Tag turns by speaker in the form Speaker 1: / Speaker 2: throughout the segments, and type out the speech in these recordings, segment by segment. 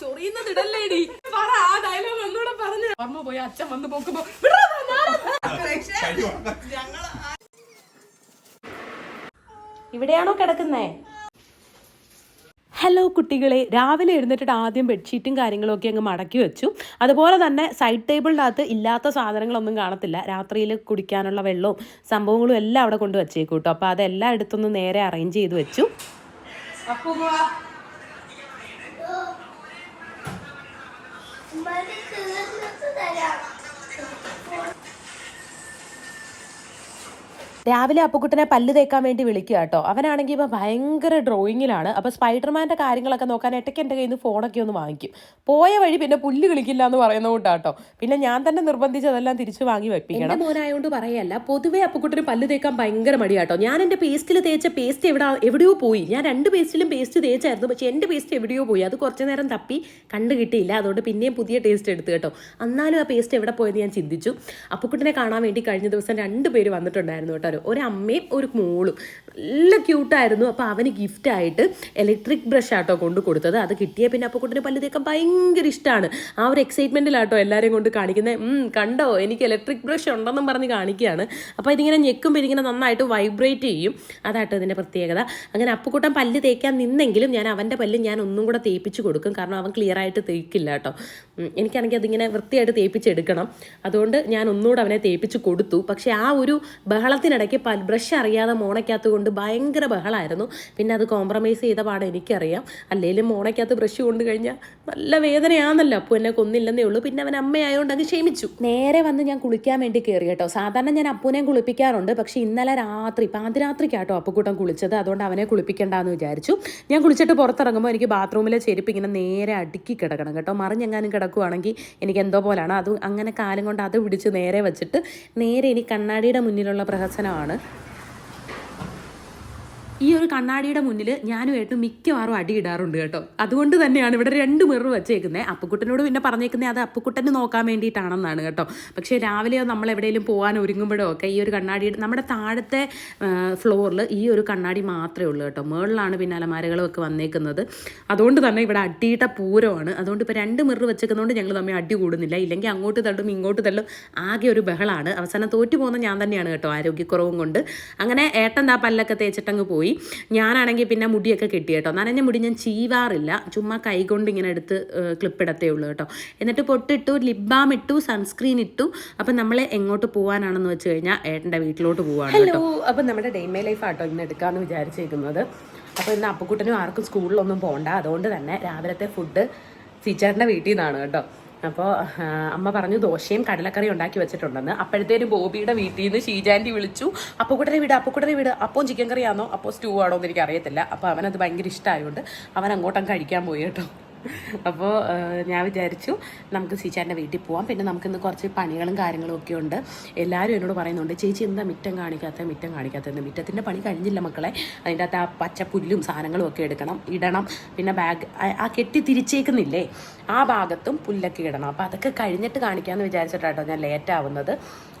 Speaker 1: ചൊറിയുന്നത് ഇടല്ലേടി. പറ ആ ഡയലോഗ് ഒന്നുകൂടെ പറഞ്ഞു. ഓർമ്മ പോയി അച്ഛൻ വന്ന് പോക്കുമ്പോ. ഇവിടെയാണോ കിടക്കുന്നേ? ഹലോ കുട്ടികളെ രാവിലെ എഴുന്നേറ്റിട്ട് ആദ്യം ബെഡ്ഷീറ്റും കാര്യങ്ങളും ഒക്കെ അങ്ങ് മടക്കി വെച്ചു. അതുപോലെ തന്നെ സൈഡ് ടേബിളിനകത്ത് ഇല്ലാത്ത സാധനങ്ങളൊന്നും കാണത്തില്ല. രാത്രിയിൽ കുടിക്കാനുള്ള വെള്ളവും സംഭവങ്ങളും എല്ലാം അവിടെ കൊണ്ട് വെച്ചേക്കും അപ്പോൾ അതെല്ലാം എടുത്തൊന്ന് നേരെ അറേഞ്ച് ചെയ്ത് വെച്ചു.
Speaker 2: ತುಂಬನೇ
Speaker 1: രാവിലെ അപ്പുക്കുട്ടനെ പല്ല് തേക്കാൻ വേണ്ടി വിളിക്കുക കേട്ടോ. അവനാണെങ്കിൽ ഇപ്പം ഭയങ്കര ഡ്രോയിങ്ങിലാണ് അപ്പോൾ സ്പൈഡർമാന്റെ കാര്യങ്ങളൊക്കെ നോക്കാൻ ഇടയ്ക്ക് എന്റെ കയ്യിൽ നിന്ന് ഫോണൊക്കെ ഒന്ന് വാങ്ങിക്കും. പോയ വഴി പിന്നെ പുല്ല് കളിക്കില്ല എന്ന് പറയുന്ന കൊണ്ടാട്ടോ പിന്നെ ഞാൻ തന്നെ നിർബന്ധിച്ച് അതെല്ലാം തിരിച്ചു വാങ്ങി വെപ്പിക്കണം. മോനായതുകൊണ്ട് പറയല്ല പൊതുവേ അപ്പുക്കുട്ടന് പല്ല് തേക്കാൻ ഭയങ്കര മടിയാട്ടോ ഞാൻ എന്റെ പേസ്റ്റിൽ തേച്ച പേസ്റ്റ് എവിടെ എവിടെയോ പോയി. ഞാൻ രണ്ട് പേസ്റ്റിലും പേസ്റ്റ് തേച്ചായിരുന്നു. പക്ഷേ എന്റെ പേസ്റ്റ് എവിടെയോ പോയി. അത് കുറച്ച് നേരം തപ്പി കണ്ടു കിട്ടിയില്ല. അതുകൊണ്ട് പിന്നെയും പുതിയ ടേസ്റ്റ് എടുത്തു കേട്ടോ. എന്നാലും ആ പേസ്റ്റ് എവിടെ പോയെന്ന് ഞാൻ ചിന്തിച്ചു. അപ്പുക്കുട്ടനെ കാണാൻ വേണ്ടി കഴിഞ്ഞ ദിവസം രണ്ട് പേര് വന്നിട്ടുണ്ടായിരുന്നു കേട്ടോ. ഒരു ഒരമ്മയും ഒരു മോളും. നല്ല ക്യൂട്ടായിരുന്നു അപ്പോൾ അവന് ഗിഫ്റ്റായിട്ട് ഇലക്ട്രിക് ബ്രഷ് ആട്ടോ കൊണ്ട് കൊടുത്തത്. അത് കിട്ടിയ പിന്നെ അപ്പക്കുട്ടിന് പല്ല് തേക്കാൻ ഭയങ്കര ഇഷ്ടമാണ് ആ ഒരു എക്സൈറ്റ്മെന്റിലാട്ടോ എല്ലാവരെയും കൊണ്ട് കാണിക്കുന്നത് കണ്ടോ? എനിക്ക് ഇലക്ട്രിക് ബ്രഷ് ഉണ്ടെന്നും പറഞ്ഞ് കാണിക്കുകയാണ്. അപ്പോൾ ഇതിങ്ങനെ ഞെക്കുമ്പോൾ ഇതിങ്ങനെ നന്നായിട്ട് വൈബ്രേറ്റ് ചെയ്യും. അതാട്ടോ ഇതിന്റെ പ്രത്യേകത. അങ്ങനെ അപ്പുക്കുട്ടൻ പല്ല് തേക്കാൻ നിന്നെങ്കിലും ഞാൻ അവന്റെ പല്ല് ഞാൻ ഒന്നും കൂടെ തേപ്പിച്ച് കൊടുക്കും. കാരണം അവൻ ക്ലിയർ ആയിട്ട് തേക്കില്ല കേട്ടോ എനിക്കാണെങ്കിൽ അതിങ്ങനെ വൃത്തിയായിട്ട് തേപ്പിച്ചെടുക്കണം. അതുകൊണ്ട് ഞാൻ ഒന്നുകൂടെ അവനെ തേപ്പിച്ച് കൊടുത്തു. പക്ഷേ ആ ഒരു ബഹളത്തിനിടയ്ക്ക് പൽ ബ്രഷ് അറിയാതെ മോണയ്ക്കകത്ത് കൊണ്ട് ഭയങ്കര ബഹളമായിരുന്നു പിന്നെ അത് കോംപ്രമൈസ് ചെയ്ത പാടെ എനിക്കറിയാം. അല്ലെങ്കിലും മോണയ്ക്കകത്ത് ബ്രഷ് കൊണ്ട് കഴിഞ്ഞാൽ നല്ല വേദനയാണെന്നല്ലോ അപ്പോൾ എന്നെ കൊന്നില്ലെന്നേ ഉള്ളൂ. പിന്നെ അവൻ അമ്മയായതുകൊണ്ട് അങ്ങ് ക്ഷമിച്ചു. നേരെ വന്ന് ഞാൻ കുളിക്കാൻ വേണ്ടി കയറി കേട്ടോ. സാധാരണ ഞാൻ അപ്പൂനെയും കുളിപ്പിക്കാറുണ്ട്. പക്ഷേ ഇന്നലെ രാത്രി പാതിരാത്രിക്കാട്ടോ അപ്പുക്കൂട്ടം കുളിച്ചത്. അതുകൊണ്ട് അവനെ കുളിപ്പിക്കണ്ടെന്ന് വിചാരിച്ചു. ഞാൻ കുളിച്ചിട്ട് പുറത്തിറങ്ങുമ്പോൾ എനിക്ക് ബാത്റൂമിലെ ചെരുപ്പ് ഇങ്ങനെ നേരെ അടുക്കി കിടക്കണം കേട്ടോ. മറിഞ്ഞെങ്ങാനും കിടക്കുവാണെങ്കിൽ എനിക്ക് എന്തോ പോലാണ്. അത് അങ്ങനെ കാലം കൊണ്ട് അത് പിടിച്ച് നേരെ വെച്ചിട്ട് നേരെ ഇനി കണ്ണാടിയുടെ മുന്നിലുള്ള പ്രഹസനമാണ് ഈ ഒരു കണ്ണാടിയുടെ മുന്നിൽ ഞാനുമായിട്ട് മിക്കവാറും അടി ഇടാറുണ്ട് കേട്ടോ. അതുകൊണ്ട് തന്നെയാണ് ഇവിടെ രണ്ട് മിറർ വെച്ചേക്കുന്നത് അപ്പുക്കുട്ടനോട് പിന്നെ പറഞ്ഞേക്കുന്നത് അത് അപ്പുക്കുട്ടന് നോക്കാൻ വേണ്ടിയിട്ടാണെന്നാണ് കേട്ടോ. പക്ഷേ രാവിലെയോ നമ്മൾ എവിടെയെങ്കിലും പോകാൻ ഒരുങ്ങുമ്പോഴോ ഒക്കെ ഈ ഒരു കണ്ണാടി നമ്മുടെ താഴത്തെ ഫ്ലോറിൽ ഈ ഒരു കണ്ണാടി മാത്രമേ ഉള്ളൂ കേട്ടോ. മുകളിലാണ് പിന്നെ അലമാരകളും ഒക്കെ വന്നേക്കുന്നത്. അതുകൊണ്ട് തന്നെ ഇവിടെ അടിയിട്ട പൂരമാണ്. അതുകൊണ്ട് ഇപ്പോൾ രണ്ട് മിറർ വെച്ചേക്കുന്നതുകൊണ്ട് ഞങ്ങൾ തമ്മിൽ അടി കൂടുന്നില്ല. ഇല്ലെങ്കിൽ അങ്ങോട്ട് തള്ളും ഇങ്ങോട്ട് തള്ളും. ആകെ ഒരു ബഹളമാണ് അവസാനം തോറ്റു പോകുന്ന ഞാൻ തന്നെയാണ് കേട്ടോ ആരോഗ്യക്കുറവും കൊണ്ട്. അങ്ങനെ ഏട്ടൻ ആ പല്ലൊക്കെ തേച്ചിട്ടങ്ങ് പോയി. ഞാനാണെങ്കിൽ പിന്നെ മുടിയൊക്കെ കെട്ടി കേട്ടോ. നനഞ്ഞ മുടി ഞാൻ ചീവാറില്ല. ചുമ്മാ കൈകൊണ്ട് ഇങ്ങനെ എടുത്ത് ക്ലിപ്പിടത്തേ ഉള്ളൂ കേട്ടോ. എന്നിട്ട് പൊട്ടിട്ടു ലിപ് ബാം ഇട്ടു സൺസ്ക്രീൻ ഇട്ടു. അപ്പം നമ്മൾ എങ്ങോട്ട് പോകാനാണെന്ന് വെച്ച് കഴിഞ്ഞാൽ ഏട്ടന്റെ വീട്ടിലോട്ട് പോവാണ് ഹലോ അപ്പം നമ്മുടെ ഡേ മൈ ലൈഫ് ആട്ടോ ഇന്ന് എടുക്കാമെന്ന് വിചാരിച്ചിരിക്കുന്നത്. അപ്പോൾ ഇന്ന് അപ്പക്കുട്ടനും ആർക്കും സ്കൂളിലൊന്നും പോകണ്ട അതുകൊണ്ട് തന്നെ രാവിലത്തെ ഫുഡ് സീച്ചേട്ടന്റെ വീട്ടിൽ നിന്നാണ് കേട്ടോ. അപ്പോൾ അമ്മ പറഞ്ഞു ദോശയും കടലക്കറിയും ഉണ്ടാക്കി വെച്ചിട്ടുണ്ടെന്ന്. അപ്പോഴത്തേനും ബോബിയുടെ വീട്ടിൽ നിന്ന് ഷീജാന്റി വിളിച്ചു അപ്പുക്കുട്ടനെ വീട് അപ്പുക്കുട്ടനെ വീട്. അപ്പോൾ ചിക്കൻ കറിയാണോ അപ്പോൾ സ്റ്റൂ ആണോ എന്ന് എനിക്ക് അറിയത്തില്ല അപ്പോൾ അവനത് ഭയങ്കര ഇഷ്ടമായതുകൊണ്ട് അവൻ അങ്ങോട്ടങ്ങ് കഴിക്കാൻ പോയി കേട്ടോ. അപ്പോൾ ഞാൻ വിചാരിച്ചു നമുക്ക് സീച്ചാന്റെ വീട്ടിൽ പോവാം. പിന്നെ നമുക്ക് നമുക്കിന്ന് കുറച്ച് പണികളും കാര്യങ്ങളും ഒക്കെ ഉണ്ട്. എല്ലാവരും എന്നോട് പറയുന്നുണ്ട് ചേച്ചി എന്താ മിറ്റം കാണിക്കാത്ത? മിറ്റം കാണിക്കാത്തത് മിറ്റത്തിന്റെ പണി കഴിഞ്ഞില്ല മക്കളെ. അതിന്റെ അകത്ത് ആ പച്ച പുല്ലും സാധനങ്ങളും ഒക്കെ എടുക്കണം ഇടണം. പിന്നെ ബാഗ് ആ കെട്ടി തിരിച്ചേക്കുന്നില്ലേ? ആ ഭാഗത്തും പുല്ലൊക്കെ ഇടണം. അപ്പോൾ അതൊക്കെ കഴിഞ്ഞിട്ട് കാണിക്കാമെന്ന് വിചാരിച്ചിട്ടാട്ടോ ഞാൻ ലേറ്റ് ആവുന്നത്.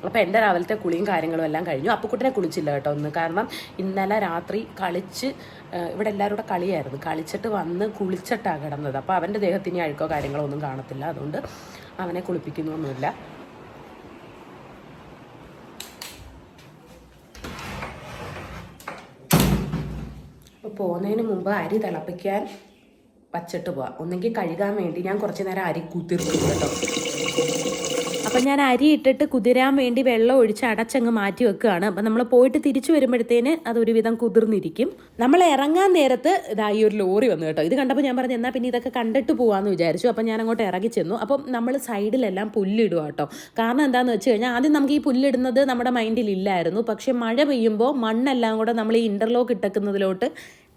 Speaker 1: അപ്പോൾ എന്റെ രാവിലത്തെ കുളിയും കാര്യങ്ങളും എല്ലാം കഴിഞ്ഞു. അപ്പുക്കുട്ടനെ കുളിച്ചില്ല കേട്ടോ ഒന്ന് കാരണം ഇന്നലെ രാത്രി കളിച്ച് ഇവിടെ എല്ലാവരും കൂടെ കളിയായിരുന്നു. കളിച്ചിട്ട് വന്ന് കുളിച്ചിട്ടാണ് കിടന്നത്. അപ്പോൾ അവന്റെ ദേഹത്തിന് അഴുക്കോ കാര്യങ്ങളോ ഒന്നും കാണത്തില്ല. അതുകൊണ്ട് അവനെ കുളിപ്പിക്കുന്നൊന്നുമില്ല അപ്പോൾ പോകുന്നതിന് മുമ്പ് അരി തിളപ്പിക്കാൻ വച്ചിട്ട് പോവാം. ഒന്നെങ്കിൽ കഴുകാൻ വേണ്ടി ഞാൻ കുറച്ച് നേരം അരി കുതിർക്കും കേട്ടോ. അപ്പം ഞാൻ അരി ഇട്ടിട്ട് കുതിരാൻ വേണ്ടി വെള്ളം ഒഴിച്ച് അടച്ചങ്ങ് മാറ്റി വെക്കുകയാണ്. അപ്പം നമ്മൾ പോയിട്ട് തിരിച്ചു വരുമ്പോഴത്തേന് അതൊരുവിധം കുതിർന്നിരിക്കും. നമ്മൾ ഇറങ്ങാൻ നേരത്ത് ഇതാ ഈ ഒരു ലോറി വന്നു കേട്ടോ. ഇത് കണ്ടപ്പോൾ ഞാൻ പറഞ്ഞു എന്നാൽ പിന്നെ ഇതൊക്കെ കണ്ടിട്ട് പോകാമെന്ന് വിചാരിച്ചു. അപ്പം ഞാൻ അങ്ങോട്ട് ഇറങ്ങി ചെന്നു. അപ്പം നമ്മൾ സൈഡിലെല്ലാം പുല്ലിടുക കേട്ടോ. കാരണം എന്താണെന്ന് വെച്ച് കഴിഞ്ഞാൽ ആദ്യം നമുക്ക് ഈ പുല്ലിടുന്നത് നമ്മുടെ മൈൻഡിൽ ഇല്ലായിരുന്നു. പക്ഷേ മഴ പെയ്യുമ്പോൾ മണ്ണെല്ലാം കൂടെ നമ്മൾ ഈ ഇന്റർലോക്ക് ഇട്ടേക്കുന്നതിലോട്ട്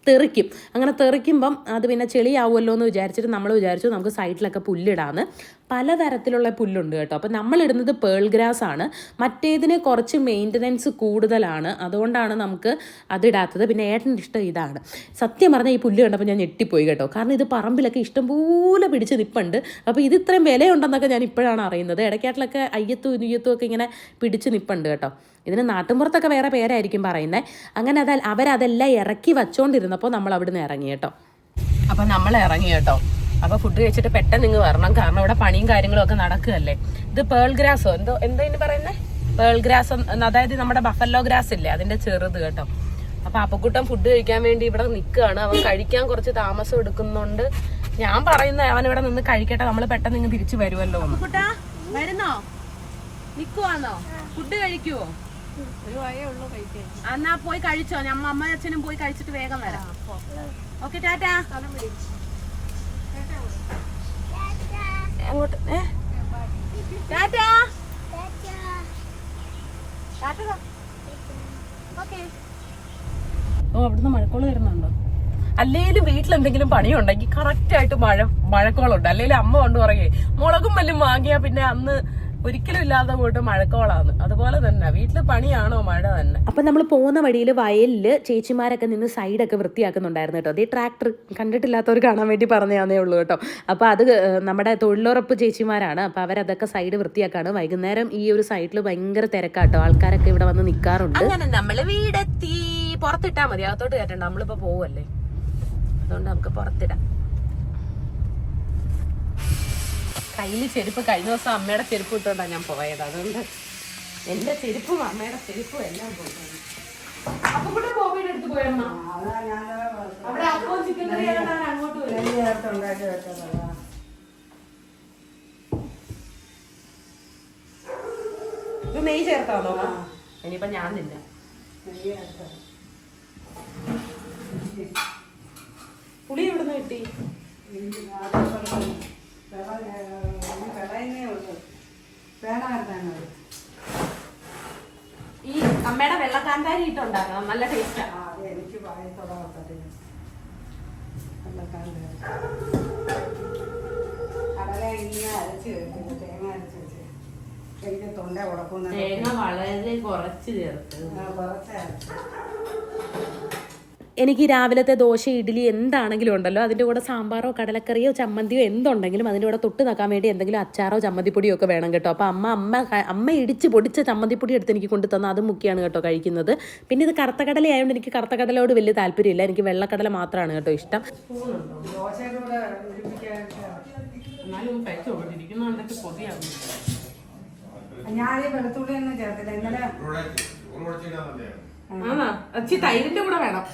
Speaker 1: തെറിക്കും. അങ്ങനെ തെറിക്കുമ്പം അത് പിന്നെ ചെളിയാവുമല്ലോ എന്ന് വിചാരിച്ചിട്ട് നമ്മൾ വിചാരിച്ചു നമുക്ക് സൈഡിലൊക്കെ പുല്ലിടാന്ന്. പലതരത്തിലുള്ള പുല്ലുണ്ട് കേട്ടോ. അപ്പോൾ നമ്മളിടുന്നത് പേൾ ഗ്രാസ് ആണ്. മറ്റേതിന് കുറച്ച് മെയിന്റനൻസ് കൂടുതലാണ്. അതുകൊണ്ടാണ് നമുക്ക് അതിടാത്തത്. പിന്നെ ഏട്ടന്റെ ഇഷ്ടം ഇതാണ്. സത്യം പറഞ്ഞാൽ ഈ പുല്ല് കണ്ടപ്പോൾ ഞാൻ ഞെട്ടിപ്പോയി കേട്ടോ. കാരണം ഇത് പറമ്പിലൊക്കെ ഇഷ്ടംപോലെ പിടിച്ച് നിപ്പുണ്ട്. അപ്പോൾ ഇത് ഇത്രയും വിലയുണ്ടെന്നൊക്കെ ഞാൻ ഇപ്പോഴാണ് അറിയുന്നത്. ഇടയ്ക്കാട്ടിലൊക്കെ അയ്യത്തും നുയ്യത്തും ഒക്കെ ഇങ്ങനെ പിടിച്ച് നിപ്പുണ്ട് കേട്ടോ. ഇതിന് നാട്ടിൻപുറത്തൊക്കെ വേറെ പേരായിരിക്കും പറയുന്നത് അങ്ങനെ അത് അവരതെല്ലാം ഇറക്കി വച്ചുകൊണ്ടിരുന്നപ്പോൾ നമ്മൾ അവിടുന്ന് ഇറങ്ങി കേട്ടോ.
Speaker 3: അപ്പൊ നമ്മൾ ഇറങ്ങി കേട്ടോ. അപ്പൊ ഫുഡ് കഴിച്ചിട്ട് പെട്ടെന്ന് നിങ്ങൾ വരണം. കാരണം ഇവിടെ പണിയും കാര്യങ്ങളും ഒക്കെ നടക്കുകയല്ലേ. ഇത് പേൾ ഗ്രാസോ എന്തോ എന്തോ ഇനി പറയുന്നേ? പേൾ ഗ്രാസ് അതായത് നമ്മുടെ ബഫല്ലോ ഗ്രാസ് ഇല്ലേ? അതിന്റെ ചെറുത് കേട്ടോ. അപ്പൊ അപ്പക്കുട്ടൻ ഫുഡ് കഴിക്കാൻ വേണ്ടി ഇവിടെ നിൽക്കുകയാണ്. അവൻ കഴിക്കാൻ കുറച്ച് താമസം എടുക്കുന്നുണ്ട്. ഞാൻ പറയുന്ന അവൻ ഇവിടെ നിന്ന് കഴിക്കട്ടെ. നമ്മൾ പെട്ടെന്ന് ഇങ്ങ് തിരിച്ചു വരുമല്ലോ വരുന്നോ? നിക്കുവാന്നോ? ഫുഡ് കഴിക്കുവോ? എന്നാ പോയി കഴിച്ചോ. ഞമ്മ അമ്മ അച്ഛനും പോയി കഴിച്ചിട്ട് വേഗം വരാം. Okay tata. അങ്ങോട്ട് ഏ? ടാറ്റാ. ഓ അവിടുന്ന് മഴക്കോൾ വരുന്നുണ്ടോ? അല്ലേലും വീട്ടിലെന്തെങ്കിലും പണിയുണ്ടെങ്കിൽ കറക്റ്റ് ആയിട്ട് മഴ മഴക്കോളുണ്ട്. അല്ലെങ്കിൽ അമ്മ കൊണ്ട് പറയേ മുളകും മല്ലും വാങ്ങിയാ പിന്നെ അന്ന് ഒരിക്കലും ഇല്ലാതെ പോയിട്ട് മഴക്കോളാണ് അതുപോലെ തന്നെ വീട്ടിൽ പണിയാണോ മഴ തന്നെ? അപ്പൊ നമ്മൾ പോകുന്ന വഴിയിൽ വയലിൽ ചേച്ചിമാരൊക്കെ നിന്ന് സൈഡൊക്കെ വൃത്തിയാക്കുന്നുണ്ടായിരുന്നു കേട്ടോ. അതേ ട്രാക്ടർ കണ്ടിട്ടില്ലാത്തവർ കാണാൻ വേണ്ടി പറഞ്ഞതേ ഉള്ളൂ കേട്ടോ. അപ്പൊ അത് നമ്മുടെ തൊഴിലുറപ്പ് ചേച്ചിമാരാണ്. അപ്പൊ അവരതൊക്കെ സൈഡ് വൃത്തിയാക്കാണ്. വൈകുന്നേരം ഈ ഒരു സൈഡിൽ ഭയങ്കര തിരക്കാട്ടോ. ആൾക്കാരൊക്കെ ഇവിടെ വന്ന് നിൽക്കാറുണ്ട് അങ്ങനെ നമ്മൾ വീടെത്തി. പുറത്തിട്ടാ മതി. അകത്തോട്ട് കയറ്റണ്ട. നമ്മളിപ്പോ പോവല്ലേ? അതുകൊണ്ട് നമുക്ക് പുറത്തിടാം. കയ്യിൽ ചെരുപ്പ് കഴിഞ്ഞ ദിവസം അമ്മയുടെ ചെരുപ്പ് ഇട്ടുകൊണ്ടാണ് ഞാൻ പോയത്. അതുകൊണ്ട് എന്റെ ചെരുപ്പും അമ്മയുടെ ചെരുപ്പും എല്ലാം പോയിട്ടുണ്ട് അപ്പൊ കൂടെ ബോബിയുടെ അടുത്ത് പോയമ്മ അവിടെ അപ്പവും ചിക്കൻ കറി അങ്ങോട്ട് വരും ഇത് ഇനിയിപ്പൊ ഞാൻ നിന്ന പുളി എവിടുന്ന് കിട്ടി? ഈ അമ്മയുടെ വെള്ളക്കാന്താരി ഇട്ടുണ്ടാക്കണം. നല്ല ടേസ്റ്റാ
Speaker 4: എനിക്ക് കടല ഇങ്ങനെ അരച്ച് തേങ്ങ അരച്ച് വെച്ച്. എനിക്ക് തൊണ്ട ഉടക്കുന്ന
Speaker 3: തേങ്ങ വളരെ കുറച്ച് ചേർത്ത്.
Speaker 4: കുറച്ച് അരച്ച്.
Speaker 3: എനിക്ക് രാവിലത്തെ ദോശ ഇഡ്ഡലി എന്താണെങ്കിലും ഉണ്ടല്ലോ. അതിന്റെ കൂടെ സാമ്പാറോ കടലക്കറിയോ ചമ്മന്തിയോ എന്തുണ്ടെങ്കിലും അതിന്റെ കൂടെ തൊട്ട് നിൽക്കാൻ വേണ്ടി എന്തെങ്കിലും അച്ചാറോ ചമ്മന്തിപ്പൊടിയോ ഒക്കെ വേണം കേട്ടോ. അപ്പോൾ അമ്മ അമ്മ അമ്മ ഇടിച്ച് പൊടിച്ച ചമ്മന്തിപ്പൊടി എടുത്ത് എനിക്ക് കൊണ്ടു തന്ന അത് മുക്കിയാണ് കേട്ടോ കഴിക്കുന്നത്. പിന്നെ ഇത് കറുത്ത കടല ആയതുകൊണ്ട് എനിക്ക് കറുത്ത കടലയോട് വലിയ താല്പര്യമില്ല. എനിക്ക് വെള്ളക്കടല മാത്രമാണ് കേട്ടോ ഇഷ്ടം.
Speaker 4: ഞാൻ വെളുത്തുള്ളി ഒന്നും ചേർത്തില്ല. ഇന്നലെ
Speaker 3: തൈരിന്റെ കൂടെ വേണം.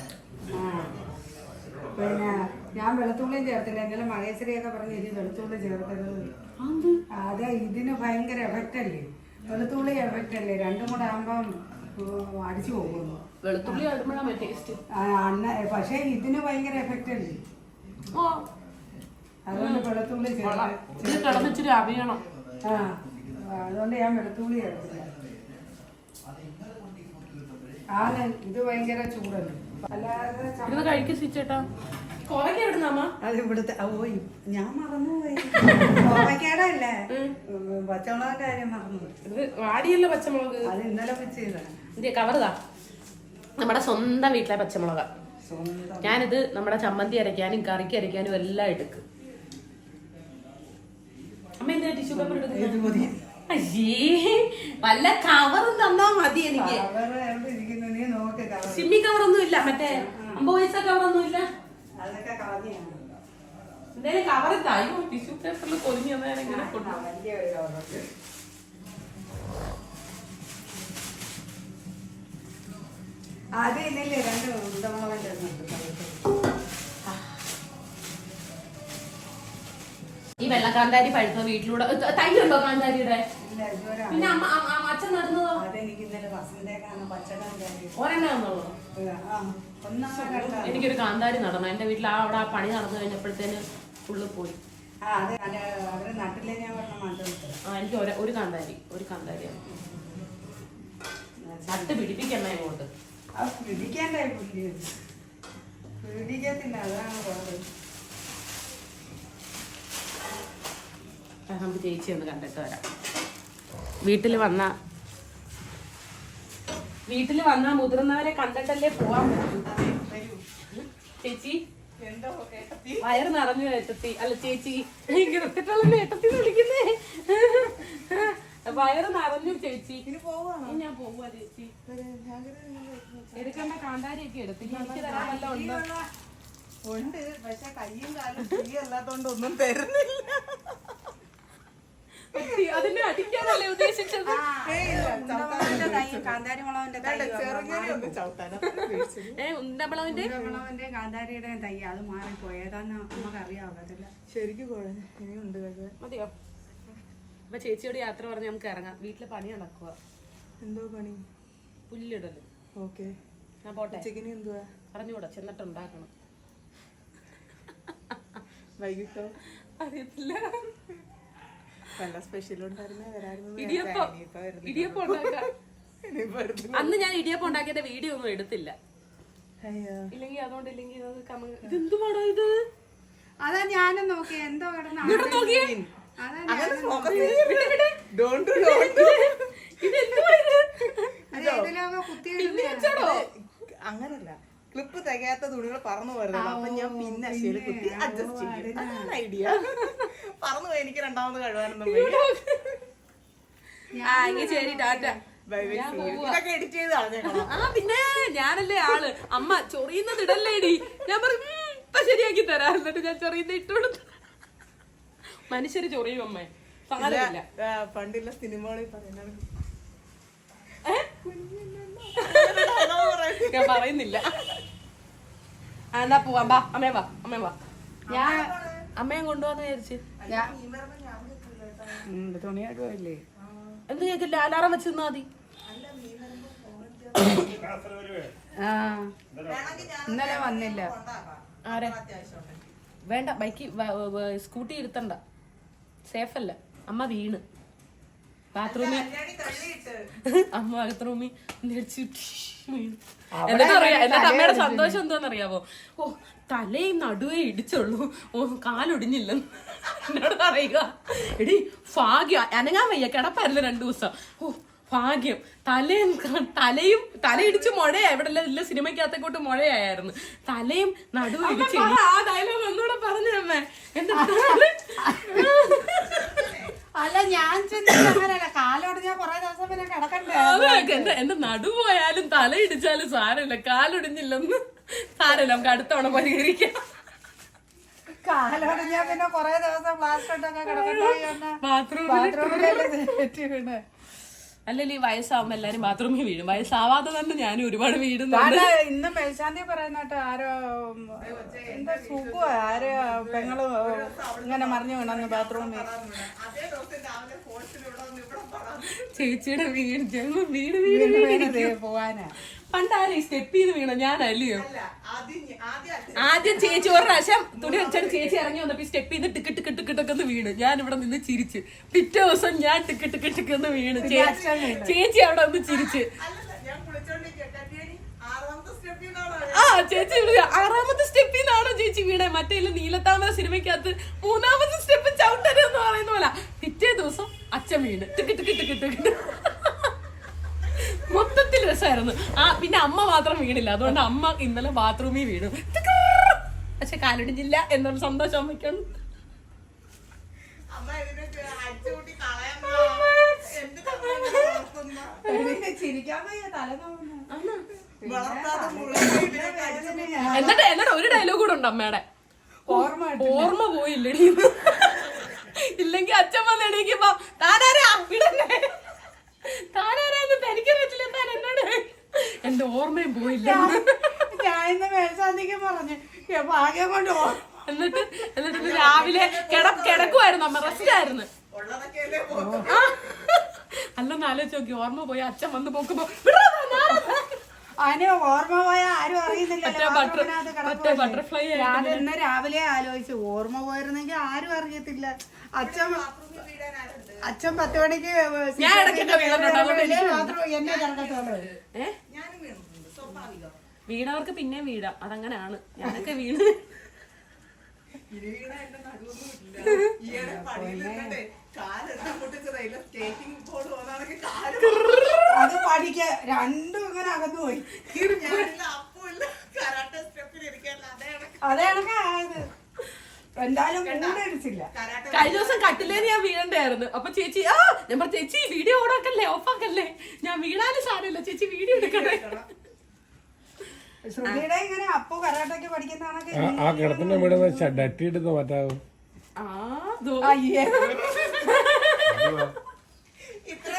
Speaker 4: പിന്നെ ഞാൻ വെളുത്തുള്ളിയും ചേർത്തില്ല. എന്നാലും മഹേശ്വരിയൊക്കെ പറഞ്ഞ് ഇനി വെളുത്തുള്ളി ചേർത്തരുത് അതെ ഇതിന് ഭയങ്കര എഫക്റ്റ് അല്ലേ? വെളുത്തുള്ളി എഫക്റ്റ് അല്ലേ? രണ്ടും കൂടെ ആകുമ്പം അടിച്ചു പോകുന്നു.
Speaker 3: വെളുത്തുള്ളി
Speaker 4: ആ, പക്ഷേ ഇതിന് ഭയങ്കര എഫക്റ്റ് അല്ലേ? അതുകൊണ്ട് വെളുത്തുള്ളി ചേർത്ത്
Speaker 3: ഇത് കിടന്നിച്ചിരി അവിയണം.
Speaker 4: ആ അതുകൊണ്ട് ഞാൻ വെളുത്തുള്ളി ചേർത്തില്ല. ആ ഇത് ഭയങ്കര ചൂടല്ലേ?
Speaker 3: ഇത് കഴിക്ക് അമ്മ?
Speaker 4: അത് ഇവിടുത്തെ ഓ ഞാൻ മറന്നുപോയി. കോവയ്ക്കാടല്ലേ പച്ചമുളക് കാര്യം മറന്നു.
Speaker 3: ഇത് വാടിയല്ലോ പച്ചമുളക്.
Speaker 4: അത് ഇന്നലെ വെച്ച് ചെയ്തതാണ്
Speaker 3: ഇത് കവറുതാ നമ്മുടെ സ്വന്തം വീട്ടിലെ പച്ചമുളക. ഞാനിത് നമ്മുടെ ചമ്മന്തി അരയ്ക്കാനും കറിക്ക് അരയ്ക്കാനും എല്ലാം എടുക്കും. അമ്മ എന്താ ടിഷ്യൂ പേപ്പർ എടുക്കുന്നത് വല്ല കവറും തന്നാ മതി എനിക്ക്. സിമ്മി കവറൊന്നും ഇല്ല മറ്റേ അമ്പത് പൈസ കവറൊന്നും ഇല്ല. എന്തായാലും കവർ തായോ ടിഷ്യൂ പേപ്പറിൽ പൊതിഞ്ഞു
Speaker 4: ആദ്യം ഇന്നില്ലേ രണ്ട്
Speaker 3: ഈ വെള്ളക്കാന്താരി പഴുത്ത വീട്ടിലൂടെ? തൈ
Speaker 4: ഉണ്ടോ കാന്താരിയുടെ?
Speaker 3: പിന്നെ അമ്മ അച്ഛൻ നടന്നതോ?
Speaker 4: അതെനിക്ക് ഇന്നലെ കണ്ടാ
Speaker 3: എനിക്കൊരു കാന്താരി നടണം എന്റെ വീട്ടിൽ ആ അവിടെ ആ പണി നടന്നു കഴിഞ്ഞപ്പോഴത്തേന് ഫുള്ള് പോയി.
Speaker 4: ആ
Speaker 3: എനിക്ക് ഒരു കാന്താരി ഒരു കാന്താരിയാണ് നട്ട് പിടിപ്പിക്കണ
Speaker 4: ഇങ്ങോട്ട്. പിടിക്കത്തില്ല അതാണ്
Speaker 3: നമുക്ക് ചേച്ചി ഒന്ന് കണ്ടിട്ട് വരാം. വീട്ടിൽ വന്ന വീട്ടിൽ വന്ന മുതിർന്നവരെ കണ്ടിട്ടല്ലേ പോവാൻ പറ്റൂ. ചേച്ചി? വയറ് നിറഞ്ഞു ഏട്ടത്തി. അല്ല ചേച്ചി. ഇങ്ങനെ ഒത്തിട്ടുള്ള ഏട്ടത്തി വിളിക്കുന്നേ? വയറ് നിറഞ്ഞു ചേച്ചി. ഞാൻ പോവാ ചേച്ചി. എടുക്കേണ്ട കാന്താരിയൊക്കെ എടുത്തു? ഇനി എനിക്ക് തരാൻ വല്ലതും ഉണ്ടോ?
Speaker 5: ഉണ്ട് പക്ഷെ കയ്യും കാലും ഫ്രീ അല്ലാത്തോണ്ട് ഒന്നും തരുന്നില്ല.
Speaker 3: അതിനെ അടിക്കാനല്ലേ ഉദ്ദേശിച്ചത്? ഏ ഉണ്ടമ്പളവിന്റെ
Speaker 4: ഉണ്ടമുളകിന്റെ കാന്താരിയുടെ തൈ അത് മാറിപ്പോയി. ഏതാന്ന് നമുക്ക് അറിയാവത്തില്ല
Speaker 5: ശരിക്കും കുഴഞ്ഞു ഇനിയുണ്ട് പക്ഷെ
Speaker 3: മതിയോ? അപ്പൊ ചേച്ചിയോട് യാത്ര പറഞ്ഞ് നമുക്ക് ഇറങ്ങാം. വീട്ടിലെ പണി നടക്കുക
Speaker 5: എന്തോ പണി?
Speaker 3: പുല്ലിടൽ.
Speaker 5: ഓക്കെ.
Speaker 3: ഞാൻ പോട്ടെ.
Speaker 5: ഉച്ചക്കിന് എന്തുവാ?
Speaker 3: പറഞ്ഞുകൂടാ ചെന്നിട്ട് ഉണ്ടാക്കണം
Speaker 5: വൈകിട്ടോ?
Speaker 3: അറിയത്തില്ല
Speaker 5: വല്ല സ്പെഷ്യൽ ഉണ്ടായിരുന്നേ വരായിരുന്നു
Speaker 3: ഇടിയപ്പം. ഇടിയപ്പം ഉണ്ടാക്കാം. അന്ന് ഞാൻ ഇടിയപ്പം ഉണ്ടാക്കിയതിന്റെ വീഡിയോ ഒന്നും എടുത്തില്ല. ഇല്ലെങ്കിൽ അതുകൊണ്ട് ഇല്ലെങ്കിൽ അത് കമ- ഇത്?
Speaker 4: അതാ ഞാനും നോക്കി. എന്തോ കിടന്ന
Speaker 5: അങ്ങനല്ല. ക്ലിപ്പ് തികയാത്ത തുണികൾ പറന്നു പോരുന്നത് അപ്പൊ ഞാൻ പിന്നെ ശരി കുത്തി അഡ്ജസ്റ്റ് ചെയ്യും. അതാണ് ഐഡിയ പറന്നു പോയി എനിക്ക് രണ്ടാമത്
Speaker 3: എങ്കിൽ ശരി ടാറ്റ.
Speaker 5: ഇതൊക്കെ എഡിറ്റ് ചെയ്ത് കളഞ്ഞേക്കണം.
Speaker 3: ആ പിന്നെ ഞാനല്ലേ ആൾ. അമ്മ ചൊറിയുന്നത് ഇടല്ലേടി. ഞാൻ പറഞ്ഞു "ഉം, ഇപ്പൊ ശരിയാക്കി തരാം. എന്നിട്ട് ഞാൻ ചൊറിയുന്ന ഇട്ടുകൊടുത്തു മനുഷ്യര് ചൊറിയും അമ്മേ.
Speaker 5: പണ്ടില്ല സിനിമകളിൽ പറയുന്നത്
Speaker 3: ഏ? ഞാൻ പറയുന്നില്ല. എന്നാ പോവാം? വാ അമ്മേ വാ അമ്മേ വാ. ഞാൻ അമ്മയും കൊണ്ടുപോകാന്ന് വിചാരിച്ച്.
Speaker 4: തുണിയാടുമല്ലേ
Speaker 3: എന്ത് കേക്കില്ല? അലാറം വെച്ച് നിന്നാ മതി.
Speaker 4: ആ. ഇന്നലെ വന്നില്ല.
Speaker 3: ആരെ? വേണ്ട ബൈക്ക് സ്കൂട്ടി ഇരുത്തണ്ട. സേഫ് അല്ല അമ്മ വീണ്. ബാത്റൂമിൽ അമ്മ ബാത്റൂമിൽ എന്നിട്ട് അറിയാ എന്നിട്ട് അമ്മയുടെ സന്തോഷം എന്താണെന്നറിയാവോ? ഓ തലയും നടുവേ ഇടിച്ചുള്ളൂ. ഓ കാലൊടിഞ്ഞില്ലെന്ന്. എന്നോട് പറയുക. എടി ഭാഗ്യം അനങ്ങാൻ വയ്യ. കിടപ്പായിരുന്നു രണ്ടു ദിവസം. ഓ ഭാഗ്യം. തലയും തലയും തലയിടിച്ച് മുഴയാ. ഇവിടെ ഇല്ല സിനിമയ്ക്കകത്തേക്കോട്ട് മുഴയായിരുന്നു. തലയും നടുവും ഇടിച്ച് ആ ഡയലോഗ് ഒന്നുകൂടെ പറഞ്ഞു അമ്മേ
Speaker 4: എന്താ? ഞാൻ കാലോട് ഞാൻ കൊറേ ദിവസം പിന്നെ കിടക്കണ്ടേ?
Speaker 3: എന്റെ എന്റെ നടു പോയാലും തല ഇടിച്ചാലും സാരമില്ല. കാലൊടിഞ്ഞില്ലെന്ന് സാരമില്ല. നമുക്ക് അടുത്തവണ പരിഹരിക്കാം.
Speaker 4: കാലൊടിഞ്ഞാ പിന്നെ കൊറേ ദിവസം പ്ലാസ്റ്റർ ഇട്ടൊക്കെ കിടക്കണ്ടേ
Speaker 3: ബാത്റൂമിൽ അല്ലെങ്കിൽ ഈ വയസ്സാവുമ്പോ എല്ലാരും ബാത്റൂമിൽ വീഴും. വയസ്സാവാതെ തന്നെ ഞാനും ഒരുപാട് വീടുന്നുണ്ട്
Speaker 4: ഇന്ന് മേൽശാന്തി പറയുന്നിട്ട് ആരോ എന്താ സുഖോ ആരോ പെങ്ങൾ ഇങ്ങനെ മറിഞ്ഞു വീണെന്ന് ബാത്റൂമിൽ.
Speaker 3: ചേച്ചിയുടെ വീട് ജന്മ വീട് വീട്
Speaker 4: പോവാനാ.
Speaker 3: പണ്ട് ആരും ഈ സ്റ്റെപ്പ് ചെയ്ത് വീണ ഞാനല്ലയോ?
Speaker 5: ആദ്യം
Speaker 3: ചേച്ചി ഒരു പ്രാവശ്യം തുണി വെച്ചാൽ ചേച്ചി ഇറങ്ങി വന്നപ്പോ സ്റ്റെപ്പ് ചെയ്ത് ടിക്ക് ടിക്ക് ടിക്ക് ഒന്ന് വീണ്. ഞാൻ ഇവിടെ നിന്ന് ചിരിച്ച്. പിറ്റേ ദിവസം ഞാൻ ടിക്ക് ടിക്ക് ഒന്ന് വീണ്. ചേച്ചി ചേച്ചി അവിടെ ഒന്ന് ചിരിച്ച്. ആ ചേച്ചി ആറാമത്തെ സ്റ്റെപ്പിൽ നിന്നാണോ ചേച്ചി വീണേ? മറ്റേ നീലത്താമര സിനിമയ്ക്കകത്ത് മൂന്നാമത്തെ സ്റ്റെപ്പ് ചവിട്ടരുതെന്ന് പറയുന്ന പോലെ. പിറ്റേ ദിവസം അച്ഛൻ വീണ്. Tick tick tick tick. രസമായിരുന്നു ആ പിന്നെ അമ്മ മാത്രം വീണില്ല അതുകൊണ്ട് അമ്മ ഇന്നലെ ബാത്റൂമിൽ വീണു. പക്ഷെ കാലിടിഞ്ഞില്ല എന്നൊരു സന്തോഷം അമ്മയ്ക്കുണ്ട് എന്നിട്ട് എന്നിട്ട് ഒരു ഡയലോഗ് കൂടെ ഉണ്ട് അമ്മയുടെ.
Speaker 4: ഓർമ്മ
Speaker 3: ഓർമ്മ പോയില്ലടി. ഇല്ലെങ്കി അച്ഛൻ വന്ന് എണീക്കുമ്പോ താനാരാ? വിടന്നെ. താനാരാന്ന് തനിക്കറിയത്തില്ല എന്നോട് എന്റെ ഓർമ്മയും പോയില്ല
Speaker 4: ഞാൻ ഇന്ന് മേൽശാന്തിക്ക് പറഞ്ഞു "ഏ, ഭാഗ്യം കൊണ്ട്
Speaker 3: എന്നിട്ട് എന്നിട്ട് രാവിലെ കിട കിടക്കുമായിരുന്നു അമ്മ റെസ്റ്റ് ആയിരുന്നു. അല്ലെന്ന് ആലോചിച്ച് നോക്കി ഓർമ്മ പോയി അച്ഛൻ വന്ന് പോക്കുമ്പോ.
Speaker 4: അതിന് ഓർമ്മ പോയ ആരും
Speaker 3: ബട്ടർഫ്ലൈ
Speaker 4: ഞാൻ ഇന്ന് രാവിലെ ആലോചിച്ചു ഓർമ്മ പോയിരുന്നെങ്കിൽ ആരും അറിയത്തില്ല. അച്ഛൻ അച്ഛൻ പത്ത് മണിക്ക് എന്നെ
Speaker 3: വീണവർക്ക് പിന്നെ വീടാ. അതങ്ങനെയാണ് ഞാനൊക്കെ വീണ്.
Speaker 5: വീണ എന്റെ നടുവൊന്നും ഇല്ല. ഈയിടെ പടിയിൽ നിന്നിട്ടേ കാലെടുത്ത് പൊട്ടിച്ചതായില്ല. സ്കേറ്റിംഗ് ബോർഡ് പോകുന്നതാണെങ്കിൽ കാൽ
Speaker 4: അത് പഠിക്ക രണ്ടും ഇങ്ങനെ അകന്നു പോയി.
Speaker 5: ഞാനില്ല അപ്പമില്ല കരാട്ടെ സ്റ്റെപ്പിൽ ഇരിക്കാനില്ല അതേ കണക്ക്.
Speaker 4: അതേ കണക്കായത് എന്തായാലും കൂടെ അടിച്ചില്ല
Speaker 3: കഴിഞ്ഞ ദിവസം കട്ടിലേന്ന് ഞാൻ വീഴണ്ടായിരുന്നു അപ്പൊ ചേച്ചി ആ ഞാൻ പറഞ്ഞു ചേച്ചി വീഡിയോ ഓടാക്കല്ലേ ഓഫ് ആക്കല്ലേ? ഞാൻ വീണാലും സാരമില്ല. ചേച്ചി വീഡിയോ എടുക്കട്ടെ?
Speaker 4: ശ്രുതിയുടെ ഇങ്ങനെ അപ്പൊ കരാട്ടൊക്കെ പഠിക്കുന്നതാണൊക്കെ
Speaker 6: ആ- കിടത്തിന്റെ വീട് മാറ്റാകും
Speaker 1: ആ ദോ.
Speaker 4: അയ്യേ.
Speaker 5: ഇത്ര.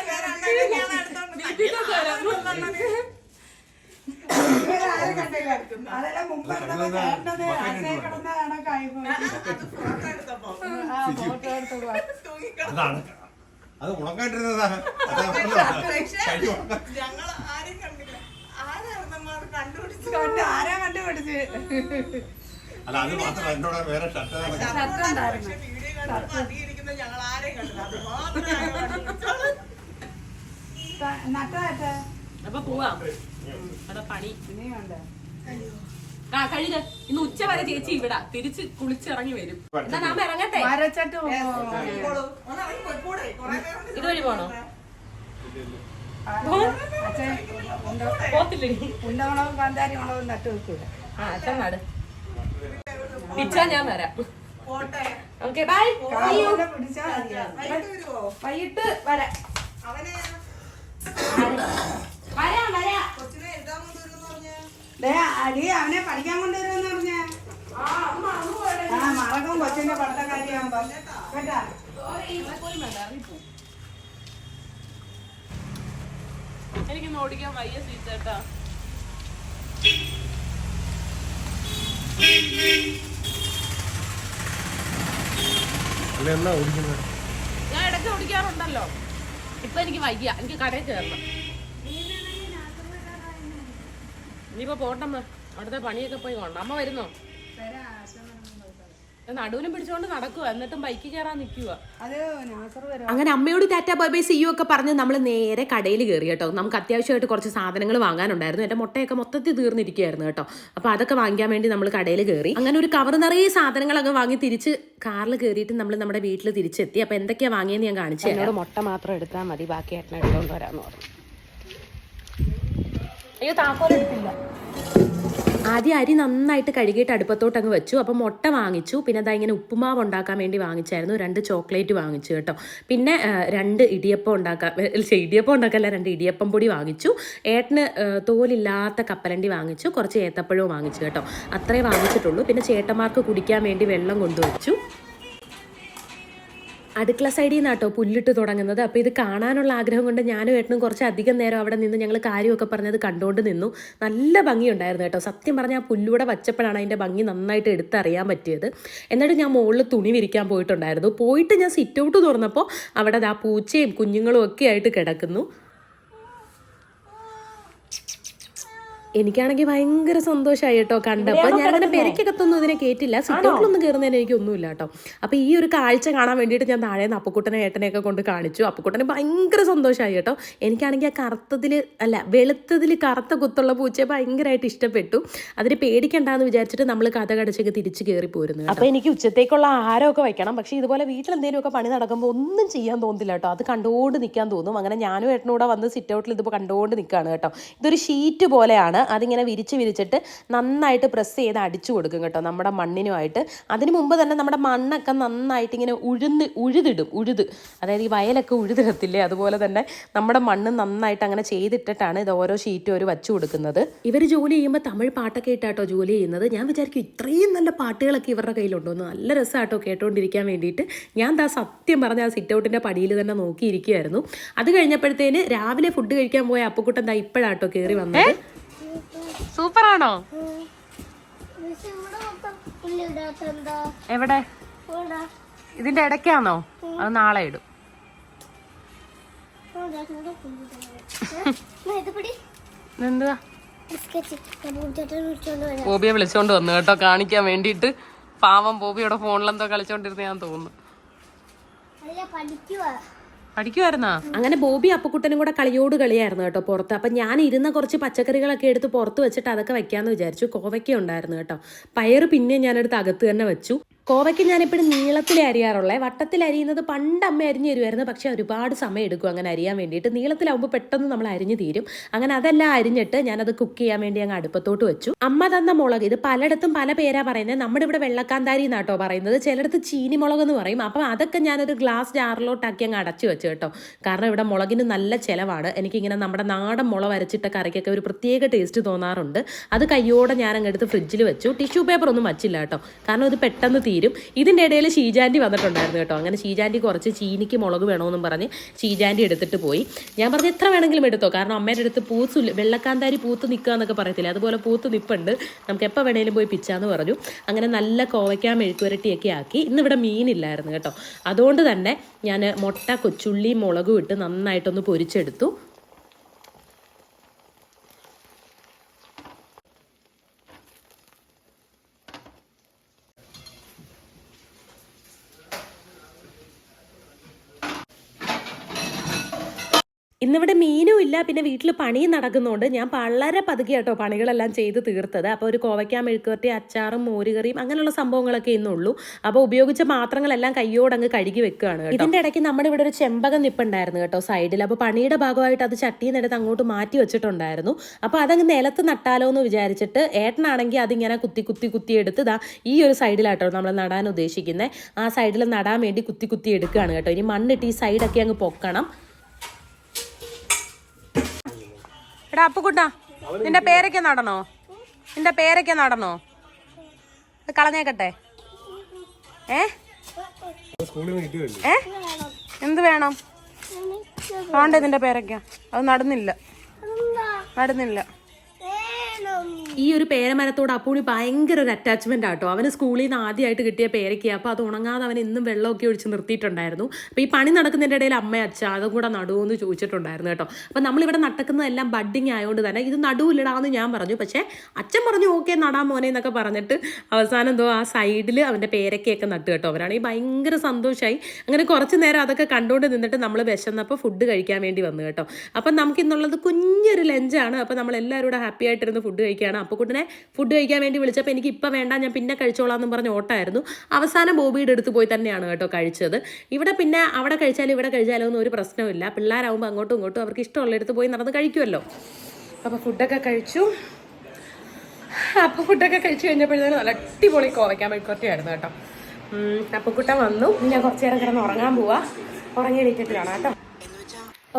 Speaker 5: അത്
Speaker 6: ഉണക്കാണ്ടിരുന്നതാ
Speaker 5: ഞങ്ങൾ ആരും കണ്ടില്ല ആരായിരുന്നമ്മ അത് കണ്ടുപിടിച്ചു
Speaker 4: ആരാ കണ്ടുപിടിച്ച്
Speaker 6: അല്ല അത് മാത്രം എന്നോട് വേറെ ഷർട്ട്
Speaker 5: ഷർട്ട് വീഡിയോ കണ്ടപ്പോ ഞങ്ങൾ ആരെയും കണ്ടില്ല അത് മാത്രമേ.
Speaker 4: നട്ടാട്ടെ
Speaker 1: അപ്പൊ പോവാം. അതാ പണി.
Speaker 4: ഇനി വേണ്ട
Speaker 1: ആ കഴുക ഇന്ന് ഉച്ച വരെ ചേച്ചി ഇവിടെ. തിരിച്ച് കുളിച്ചിറങ്ങി വരും. എന്നാ നാം ഇറങ്ങട്ടെ?
Speaker 5: പേരുണ്ട്
Speaker 1: ഇതുവഴി പോണോ?
Speaker 4: അച്ഛൻ
Speaker 1: പോത്തില്ലേ?
Speaker 4: ഉണ്ടവണവും കാന്താരി ഉണവും നട്ടു വെക്കൂല.
Speaker 1: ആ അച്ഛൻ നാട്. പിച്ചാ ഞാൻ വരാം. Okay bye.
Speaker 5: വൈകിട്ട്
Speaker 1: വരാം.
Speaker 5: അവനെ
Speaker 1: വരാം വരാം.
Speaker 5: കൊച്ചിനെ എഴുതാൻ കൊണ്ടുവരുമെന്ന് പറഞ്ഞേ.
Speaker 4: ദേ, അലി അവനെ പഠിക്കാൻ കൊണ്ടുവരുമെന്ന് പറഞ്ഞ. ആ മറക്കും കൊച്ചിന്റെ പഠിത്ത കാര്യമാകുമ്പോ. കേട്ടാ?
Speaker 1: എനിക്കൊന്ന് ഓടിക്കാൻ വയ്യ സീറ്റേട്ടാ
Speaker 6: അല്ല എന്നാ ഓടിക്കുന്നത്?
Speaker 1: ഞാൻ ഇടയ്ക്ക് ഓടിക്കാറുണ്ടല്ലോ. ഇപ്പൊ എനിക്ക് വയ്യ. എനിക്ക് കടയിൽ കയറണം. ഇനിയിപ്പോ പോട്ടമ്മ അവിടുത്തെ പണിയൊക്കെ പോയി കൊണ്ട. അമ്മ വരുന്നോ? ഞാൻ പിടിച്ചുകൊണ്ട് നടക്കുക എന്നിട്ടും ബൈക്ക് കയറാൻ നിൽക്കുക
Speaker 4: അത് നാസർ വരും.
Speaker 1: അങ്ങനെ അമ്മയോട് ടാറ്റ ബൈ ബൈ സിയു ഒക്കെ പറഞ്ഞ് നമ്മൾ നേരെ കടയിൽ കയറി കേട്ടോ. നമുക്ക് അത്യാവശ്യമായിട്ട് കുറച്ച് സാധനങ്ങൾ വാങ്ങാനുണ്ടായിരുന്നു. എന്റെ മുട്ടയൊക്കെ മൊത്തത്തിൽ തീർന്നിരിക്കുകയായിരുന്നു കേട്ടോ. അപ്പോൾ അതൊക്കെ വാങ്ങിക്കാൻ വേണ്ടി നമ്മൾ കടയിൽ കയറി അങ്ങനെ ഒരു കവർ നിറയെ സാധനങ്ങളൊക്കെ വാങ്ങി തിരിച്ച് കാറിൽ കയറിയിട്ട് നമ്മൾ നമ്മുടെ വീട്ടിൽ തിരിച്ചെത്തി. അപ്പോൾ എന്തൊക്കെയാണ് വാങ്ങിയെന്ന് ഞാൻ കാണിച്ചു എന്നോട് മുട്ട മാത്രം എടുത്താൽ മതി. ബാക്കി ഏട്ടനെ എടുത്തോണ്ട് വരാമെന്ന് പറഞ്ഞു. അയ്യോ താക്കോലെടുത്തില്ല. ആദ്യം അരി നന്നായിട്ട് കഴുകിയിട്ട് അടുപ്പത്തോട്ട് അങ്ങ് വെച്ചു. അപ്പോൾ മുട്ട വാങ്ങിച്ചു. പിന്നെ അതാ ഇങ്ങനെ ഉപ്പുമാവ് ഉണ്ടാക്കാൻ വേണ്ടി വാങ്ങിച്ചായിരുന്നു. രണ്ട് ചോക്ലേറ്റ് വാങ്ങിച്ചു കേട്ടോ. പിന്നെ രണ്ട് ഇടിയപ്പം ഉണ്ടാക്കാൻ ഇടിയപ്പം ഉണ്ടാക്കല്ല രണ്ട് ഇടിയപ്പം പൊടി വാങ്ങിച്ചു. ഏട്ടന് തോലില്ലാത്ത കപ്പലണ്ടി വാങ്ങിച്ചു. കുറച്ച് ഏത്തപ്പഴവും വാങ്ങിച്ചു കേട്ടോ. അത്രേ വാങ്ങിച്ചിട്ടുള്ളൂ. പിന്നെ ചേട്ടന്മാർക്ക് കുടിക്കാൻ വേണ്ടി വെള്ളം കൊണ്ടുവച്ചു. അടുക്കള സൈഡിൽ നിന്നാട്ടോ പുല്ലിട്ട് തുടങ്ങുന്നത്. അപ്പോൾ ഇത് കാണാനുള്ള ആഗ്രഹം കൊണ്ട് ഞാനും ഏട്ടനും കുറച്ച് അധികം നേരം അവിടെ നിന്ന് ഞങ്ങൾ കാര്യമൊക്കെ പറഞ്ഞത് കണ്ടുകൊണ്ട് നിന്നു. നല്ല ഭംഗിയുണ്ടായിരുന്നു കേട്ടോ. സത്യം പറഞ്ഞാൽ ആ പുല്ലൂടെ വച്ചപ്പോഴാണ് അതിന്റെ ഭംഗി നന്നായിട്ട് എടുത്തറിയാൻ പറ്റിയത്. എന്നിട്ട് ഞാൻ മുകളിൽ തുണി വിരിക്കാൻ പോയിട്ടുണ്ടായിരുന്നു. പോയിട്ട് ഞാൻ സിറ്റ് ഔട്ട് തുറന്നപ്പോൾ അവിടെ ആ പൂച്ചയും കുഞ്ഞുങ്ങളും ഒക്കെ ആയിട്ട് കിടക്കുന്നു. എനിക്കാണെങ്കിൽ ഭയങ്കര സന്തോഷമായി കേട്ടോ കണ്ടപ്പോൾ ഞാൻ അങ്ങനെ പെരക്കകത്തൊന്നും ഇതിനെ കേട്ടില്ല സിറ്റൗട്ടിലൊന്നും കയറുന്നതിന് എനിക്കൊന്നുമില്ല കേട്ടോ. അപ്പോൾ ഈ ഒരു കാഴ്ച കാണാൻ വേണ്ടിയിട്ട് ഞാൻ താഴെ നിന്ന് അപ്പുക്കുട്ടനെ ഏട്ടനെയൊക്കെ കൊണ്ട് കാണിച്ചു. അപ്പുക്കുട്ടന് ഭയങ്കര സന്തോഷമായി കേട്ടോ. എനിക്കാണെങ്കിൽ ആ കറുത്തതിൽ അല്ല വെളുത്തതിൽ കറുത്ത കുത്തുള്ള പൂച്ചയെ ഭയങ്കരമായിട്ട് ഇഷ്ടപ്പെട്ടു. അതിന് പേടിക്കണ്ടെന്ന് വിചാരിച്ചിട്ട് നമ്മൾ കഥ കടച്ചൊക്കെ തിരിച്ച് കയറി പോരുന്നു അപ്പോൾ എനിക്ക് ഉച്ചത്തേക്കുള്ള ആഹാരമൊക്കെ വെക്കണം പക്ഷേ ഇതുപോലെ വീട്ടിൽ എന്തെങ്കിലുമൊക്കെ പണി നടക്കുമ്പോൾ ഒന്നും ചെയ്യാൻ തോന്നില്ല കേട്ടോ. അത് കണ്ടുകൊണ്ട് നിൽക്കാൻ തോന്നും. അങ്ങനെ ഞാനും ഏട്ടനൂടെ വന്ന് സിറ്റ് ഔട്ടിൽ ഇതിപ്പോൾ കണ്ടുകൊണ്ട് നിൽക്കുകയാണ് കേട്ടോ. ഇതൊരു ഷീറ്റ് പോലെയാണ്. അതിങ്ങനെ വിരിച്ച് വിരിച്ചിട്ട് നന്നായിട്ട് പ്രസ് ചെയ്ത് അടിച്ചു കൊടുക്കും കേട്ടോ നമ്മുടെ മണ്ണിനുമായിട്ട്. അതിന് മുമ്പ് തന്നെ നമ്മുടെ മണ്ണൊക്കെ നന്നായിട്ട് ഇങ്ങനെ ഉഴുന്ന് ഉഴുതിടും ഉഴുത്. അതായത് ഈ വയലൊക്കെ ഉഴുതിടത്തില്ലേ? അതുപോലെ തന്നെ നമ്മുടെ മണ്ണ് നന്നായിട്ട് അങ്ങനെ ചെയ്തിട്ടിട്ടാണ് ഇത് ഓരോ ഷീറ്റും ഒരു വച്ചു കൊടുക്കുന്നത്. ഇവർ ജോലി ചെയ്യുമ്പോൾ തമിഴ് പാട്ടൊക്കെ ഇട്ടാട്ടോ ജോലി ചെയ്യുന്നത്. ഞാൻ വിചാരിക്കും ഇത്രയും നല്ല പാട്ടുകളൊക്കെ ഇവരുടെ കയ്യിലുണ്ടോന്ന് നല്ല രസമാട്ടോ കേട്ടോണ്ടിരിക്കാൻ വേണ്ടിയിട്ട്. ഞാൻ ദാ സത്യം പറഞ്ഞ ആ സിറ്റ് ഔട്ടിന്റെ പടിയിൽ തന്നെ നോക്കിയിരിക്കുമായിരുന്നു അത് കഴിഞ്ഞപ്പോഴത്തേന് രാവിലെ ഫുഡ് കഴിക്കാൻ പോയ അപ്പുക്കുട്ടൻ ദാ ഇപ്പോഴാട്ടോ കയറി വന്നത്. സൂപ്പറാണോ? എവിടെ? ഇതിന്റെ ഇടയ്ക്കാണോ? അത് നാളെ ഇടും. എന്തുവാ ബോബിയെ വിളിച്ചോണ്ട് വന്നു കേട്ടോ കാണിക്കാൻ വേണ്ടിയിട്ട്. പാവം ബോബിയുടെ ഫോണിലെന്തോ കളിച്ചോണ്ടിരുന്ന ഞാൻ തോന്നുന്നു
Speaker 2: പഠിക്കുവാ.
Speaker 1: പഠിക്കുമായിരുന്നാ അങ്ങനെ ബോബി അപ്പക്കുട്ടനും കൂടെ കളിയോട് കളിയായിരുന്നു കേട്ടോ പുറത്ത്. അപ്പം ഞാൻ ഇരുന്ന കുറച്ച് പച്ചക്കറികളൊക്കെ എടുത്ത് പുറത്ത് വെച്ചിട്ട് അതൊക്കെ വെക്കാമെന്ന് വിചാരിച്ചു. കോവയ്ക്ക ഉണ്ടായിരുന്നു കേട്ടോ. പയറ് പിന്നെ ഞാനെടുത്ത് അകത്ത് തന്നെ വെച്ചു. കോവയ്ക്ക് ഞാനിപ്പോഴും നീളത്തിലേ അരിയാറുള്ളത് വട്ടത്തിൽ അരിയുന്നത് പണ്ട് അമ്മ അരിഞ്ഞ് തരുമായിരുന്നു പക്ഷേ ഒരുപാട് സമയം എടുക്കും അങ്ങനെ അരിയാൻ വേണ്ടിയിട്ട്. നീളത്തിലാവുമ്പോൾ പെട്ടെന്ന് നമ്മൾ അരിഞ്ഞ് തീരും. അങ്ങനെ അതെല്ലാം അരിഞ്ഞിട്ട് ഞാനത് കുക്ക് ചെയ്യാൻ വേണ്ടി അങ്ങ് അടുപ്പത്തോട്ട് വെച്ചു. അമ്മ തന്ന മുളക് ഇത് പലയിടത്തും പല പേരാ പറയുന്നത്. നമ്മുടെ ഇവിടെ വെള്ളക്കാന്താരി എന്നാട്ടോ പറയുന്നത്. ചിലയിടത്ത് ചീനി മുളക് എന്ന് പറയും. അപ്പം അതൊക്കെ ഞാനൊരു ഗ്ലാസ് ജാറിലോട്ടാക്കി അങ്ങ് അടച്ചു വെച്ചു കേട്ടോ. കാരണം ഇവിടെ മുളകിന് നല്ല ചിലവാണ്. എനിക്കിങ്ങനെ നമ്മുടെ നാടൻ മുളക് വരച്ചിട്ട കറിക്കൊക്കെ ഒരു പ്രത്യേക ടേസ്റ്റ് തോന്നാറുണ്ട്. അത് കയ്യോടെ ഞാൻ അങ്ങ് ഫ്രിഡ്ജിൽ വെച്ചു. ടിഷ്യൂ പേപ്പർ ഒന്നും വച്ചില്ല കേട്ടോ. കാരണം ഇത് പെട്ടെന്ന് തീരും. ഇതിന്റെ ഇടയിൽ ഷീജാന്റി വന്നിട്ടുണ്ടായിരുന്നു കേട്ടോ. അങ്ങനെ ഷീജാന്റി കുറച്ച് ചീനിക്ക് മുളക് വേണമെന്നും പറഞ്ഞ് ഷീജാന്റി എടുത്തിട്ട് പോയി. ഞാൻ പറഞ്ഞ് എത്ര വേണമെങ്കിലും എടുത്തോ? കാരണം അമ്മയുടെ അടുത്ത് പൂത്തു വെള്ളക്കാന്താരി പൂത്ത് നിൽക്കുക എന്നൊക്കെ പറയത്തില്ല? അതുപോലെ പൂത്ത് നിപ്പുണ്ട്. നമുക്ക് എപ്പോൾ വേണേലും പോയി പിച്ചാന്ന് പറഞ്ഞു. അങ്ങനെ നല്ല കോവയ്ക്ക മെഴുക്കുരട്ടിയൊക്കെ ആക്കി. ഇന്നിവിടെ മീനില്ലായിരുന്നു കേട്ടോ. അതുകൊണ്ട് തന്നെ ഞാൻ മുട്ട കൊച്ചുള്ളി മുളകും ഇട്ട് നന്നായിട്ടൊന്ന് പൊരിച്ചെടുത്തു. ഇന്നിവിടെ മീനും ഇല്ല പിന്നെ വീട്ടിൽ പണിയും നടക്കുന്നുണ്ട്. ഞാൻ വളരെ പതുക്കെ കേട്ടോ പണികളെല്ലാം ചെയ്ത് തീർത്തത്. അപ്പോൾ ഒരു കോവയ്ക്ക മെഴുക്കുവരട്ടി അച്ചാറും മോരുകറിയും അങ്ങനെയുള്ള സംഭവങ്ങളൊക്കെ ഇന്നുള്ളൂ അപ്പോൾ ഉപയോഗിച്ച പാത്രങ്ങളെല്ലാം കയ്യോടങ്ങ് കഴുകി വെക്കുകയാണ് ഇതിന്റെ ഇടയ്ക്ക് നമ്മുടെ ഇവിടെ ഒരു ചെമ്പകം നിപ്പുണ്ടായിരുന്നു കേട്ടോ സൈഡിൽ. അപ്പോൾ പണിയുടെ ഭാഗമായിട്ട് അത് ചട്ടിയിൽ നിന്നെടുത്ത് അങ്ങോട്ട് മാറ്റി വെച്ചിട്ടുണ്ടായിരുന്നു. അപ്പോൾ അതങ്ങ് നിലത്ത് നട്ടാലോ എന്ന് വിചാരിച്ചിട്ട് ഏട്ടനാണെങ്കിൽ അതിങ്ങനെ കുത്തി കുത്തി കുത്തി എടുത്ത് ദാ ഈ ഒരു സൈഡിലാട്ടോ നമ്മൾ നടാൻ ഉദ്ദേശിക്കുന്നത്. ആ സൈഡിൽ നടാൻ വേണ്ടി കുത്തി കുത്തി എടുക്കുകയാണ് കേട്ടോ. ഇനി മണ്ണിട്ട് ഈ സൈഡൊക്കെ അങ്ങ് പൊക്കണം. എടാ അപ്പുക്കുട്ടാ നിന്റെ പേരൊക്കെ നടണോ നിന്റെ പേരൊക്കെ നടണോ ഇത് കളഞ്ഞേക്കട്ടെ. ഏ? ഏ? എന്ത് വേണം? വേണ്ട നിന്റെ പേരൊക്കെ. അത് നടന്നില്ല. നടന്നില്ല. ഈ ഒരു പേരമരത്തോട് അപ്പൂണി ഭയങ്കര ഒരു അറ്റാച്ച്മെന്റ് ആട്ടോ. അവന് സ്കൂളിൽ നിന്ന് ആദ്യമായിട്ട് കിട്ടിയ പേരയ്ക്ക്. അപ്പോൾ അത് ഉണങ്ങാതെ അവൻ ഇന്നും വെള്ളമൊക്കെ ഒഴിച്ച് നിർത്തിയിട്ടുണ്ടായിരുന്നു. അപ്പോൾ ഈ പണി നടക്കുന്നതിന്റെ ഇടയിൽ അമ്മ അച്ഛ അതും കൂടെ നടുവെന്ന് ചോദിച്ചിട്ടുണ്ടായിരുന്നു കേട്ടോ. അപ്പോൾ നമ്മളിവിടെ നടക്കുന്നതെല്ലാം ബഡ്ഡിങ് ആയതുകൊണ്ട് തന്നെ ഇത് നടുവിലിടാമെന്ന് ഞാൻ പറഞ്ഞു. പക്ഷേ അച്ഛൻ പറഞ്ഞു ഓക്കെ നടാൻ മോനെ എന്നൊക്കെ പറഞ്ഞിട്ട് അവസാനം എന്തോ ആ സൈഡിൽ അവന്റെ പേരയ്ക്കൊക്കെ നട്ടു കേട്ടോ. അവരാണെങ്കിൽ ഭയങ്കര സന്തോഷമായി അങ്ങനെ കുറച്ച് നേരം അതൊക്കെ കണ്ടുകൊണ്ട് നിന്നിട്ട് നമ്മൾ വിശന്നപ്പോൾ ഫുഡ് കഴിക്കാൻ വേണ്ടി വന്നു കേട്ടോ. അപ്പം നമുക്കിന്നുള്ളത് കുഞ്ഞൊരു ലഞ്ചാണ് അപ്പം നമ്മൾ എല്ലാവരും കൂടെ ഹാപ്പി ആയിട്ടിരുന്ന് ഫുഡ് കഴിക്കുകയാണ്. അപ്പോൾ കുട്ടിനെ ഫുഡ് കഴിക്കാൻ വേണ്ടി വിളിച്ചപ്പോൾ എനിക്ക് ഇപ്പം വേണ്ട ഞാൻ പിന്നെ കഴിച്ചോളാം എന്ന് പറഞ്ഞ് ഓട്ടായിരുന്നു അവസാനം ബോബിയുടെ അടുത്ത് പോയി തന്നെയാണ് കേട്ടോ കഴിച്ചത്. ഇവിടെ പിന്നെ അവിടെ കഴിച്ചാലും ഇവിടെ കഴിച്ചാലും ഒന്നും ഒരു പ്രശ്നമില്ല പിള്ളേരാകുമ്പോൾ അങ്ങോട്ടും ഇങ്ങോട്ടും അവർക്ക് ഇഷ്ടമുള്ള ഇഷ്ടമുള്ളിടത്ത് പോയി നടന്ന് കഴിക്കുമല്ലോ അപ്പോൾ ഫുഡൊക്കെ കഴിച്ചു. അപ്പോൾ ഫുഡൊക്കെ കഴിച്ചു കഴിഞ്ഞപ്പോഴത്തേനും നല്ല അടിപൊളി കോവയ്ക്കാൻ മെഴുക്കുവരട്ടിയായിരുന്നു കേട്ടോ. അപ്പക്കുട്ട വന്നു. ഞാൻ കുറച്ച് നേരം കിടന്ന് ഉറങ്ങാൻ പോവാ. ഉറങ്ങി വീട്ടിലാണ് കേട്ടോ.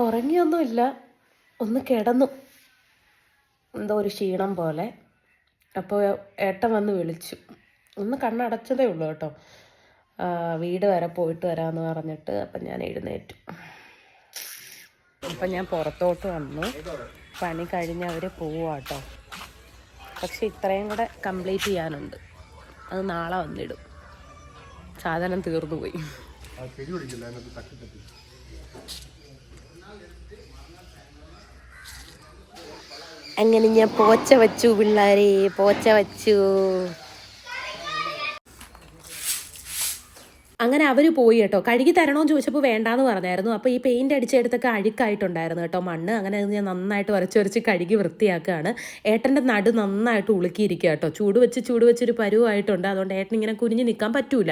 Speaker 1: ഉറങ്ങിയൊന്നുമില്ല. ഒന്ന് കിടന്നു. എന്തോ ഒരു ക്ഷീണം പോലെ. അപ്പോൾ ഏട്ടൻ വന്ന് വിളിച്ചു. ഒന്ന് കണ്ണടച്ചതേ ഉള്ളൂ കേട്ടോ. വീട് വരെ പോയിട്ട് വരാമെന്ന് പറഞ്ഞിട്ട് അപ്പം ഞാൻ എഴുന്നേറ്റു. അപ്പം ഞാൻ പുറത്തോട്ട് വന്നു. പണി കഴിഞ്ഞ് അവർ പോവാട്ടോ പക്ഷെ ഇത്രയും കൂടെ കംപ്ലീറ്റ് ചെയ്യാനുണ്ട്. അത് നാളെ വന്നിടും. സാധനം തീർന്നു പോയി. അങ്ങനെ ഞാൻ പോച്ച വച്ചു പിള്ളേരെ പോച്ച വച്ചു. അങ്ങനെ അവർ പോയി കേട്ടോ. കഴുകി തരണോന്ന് ചോദിച്ചപ്പോൾ വേണ്ടാന്ന് പറഞ്ഞായിരുന്നു. അപ്പോൾ ഈ പെയിന്റ് അടിച്ചെടുത്തൊക്കെ അഴുക്കായിട്ടുണ്ടായിരുന്നു കേട്ടോ മണ്ണ്. അങ്ങനെ ഞാൻ നന്നായിട്ട് വരച്ച് വരച്ച് കഴുകി വൃത്തിയാക്കുകയാണ്. ഏട്ടന്റെ നടു നന്നായിട്ട് ഉളുക്കിയിരിക്കുക കേട്ടോ. ചൂട് വെച്ച് ചൂട് വെച്ചൊരു പരുവായിട്ടുണ്ട്. അതുകൊണ്ട് ഏട്ടൻ ഇങ്ങനെ കുനിഞ്ഞ് നിൽക്കാൻ പറ്റൂല.